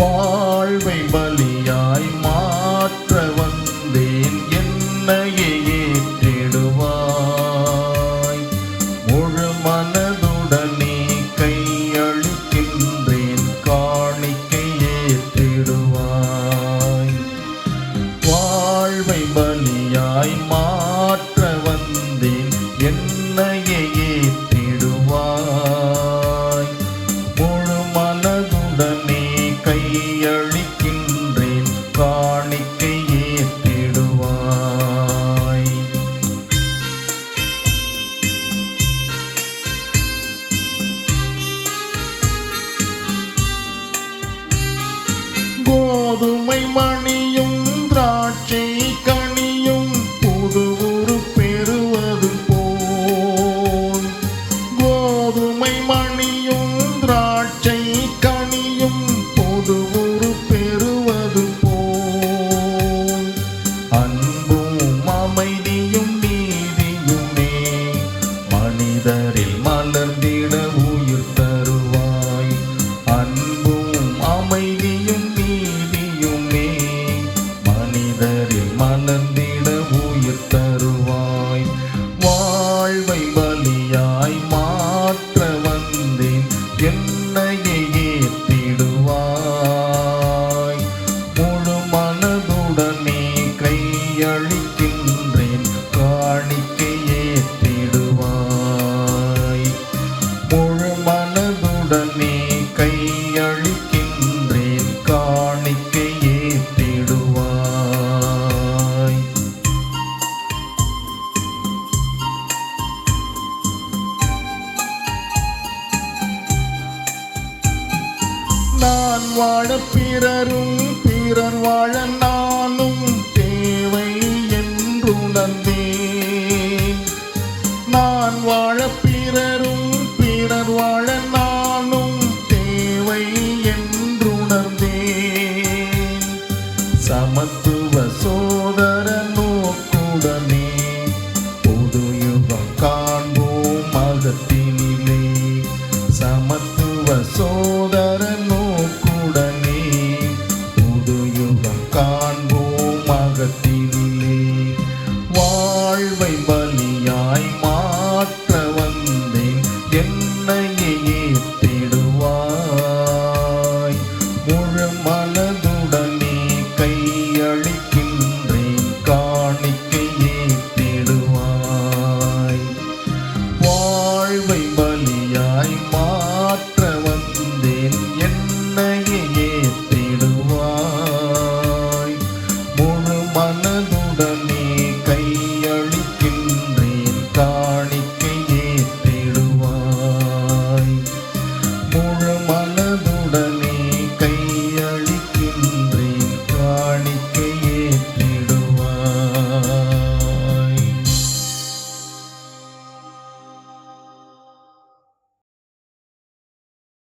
வாழ்வை பலியாய் மாற்ற வந்தேன். என்னையே ஏற்றிடுவாய். முழு மன கையளிக்கின்றேன் காணிக்கை ஏற்றிடுவாய். கோதுமை உயிர் தருவாய். வாழ்வை பலியாய் மாற்ற வந்தேன். என்னையே ஏற்றிடுவாய் முழு மனதுடனே கையளிக்கின்றேன். காணிக்கை ஏற்றிடுவாய் முழு மனதுடனே நான் வாழ பிறரும் பிறர் வாழ நானும் தேவை என்றுணர்ந்தேன் நான் வாழ பிறரும் பிறர் வாழ நானும் தேவை என்றுணர்ந்தேன் சமத்துவ சோதர நோக்குடனே நாம் காண்போம் மகத்தினிலே வாழ்வை பலியாய் மாற்ற வந்தேன். என்னையே ஏற்றிடுவாய். முழு மலர் இருக்கின்ற